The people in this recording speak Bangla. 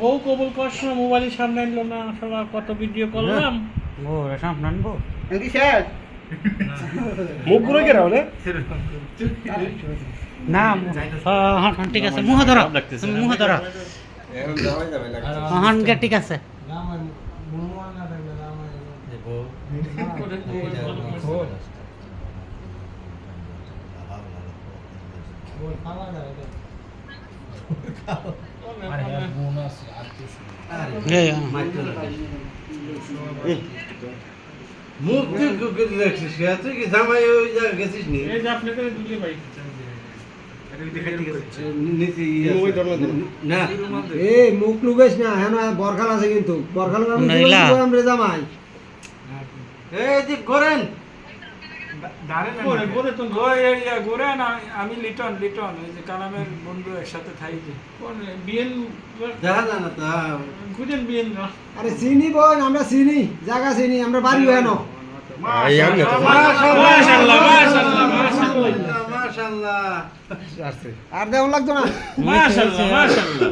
বউ কবুল করার সময় মোবাইলের সামনে আনলো না সবার কত ভিডিও করলাম। ও সামনে আনব? এমনি শেষ মুখ ঘুরে গেরা হলে না হ্যাঁ হ্যাঁ ঠিক আছে মুহ ধরো। তুমি মুহ ধরো। হ্যাঁ ঠিক আছে। তুই দেখছিস তুই গেছিস মুখ লুকাইস না হ্যাঁ বরখাল আছে কিন্তু বরখাল জামাই করেন। আমি লিটন লিটন ওই যে কালামের বন্ধু একসাথে থাই যে। দেখা যায় না তা খুঁজেন বিয়েন আরে চিনি বোন আমরা চিনি জায়গা চিনি আমরা বাড়ি আর দেওয়া লাগতো না। মাশাআল্লাহ মাশাআল্লাহ।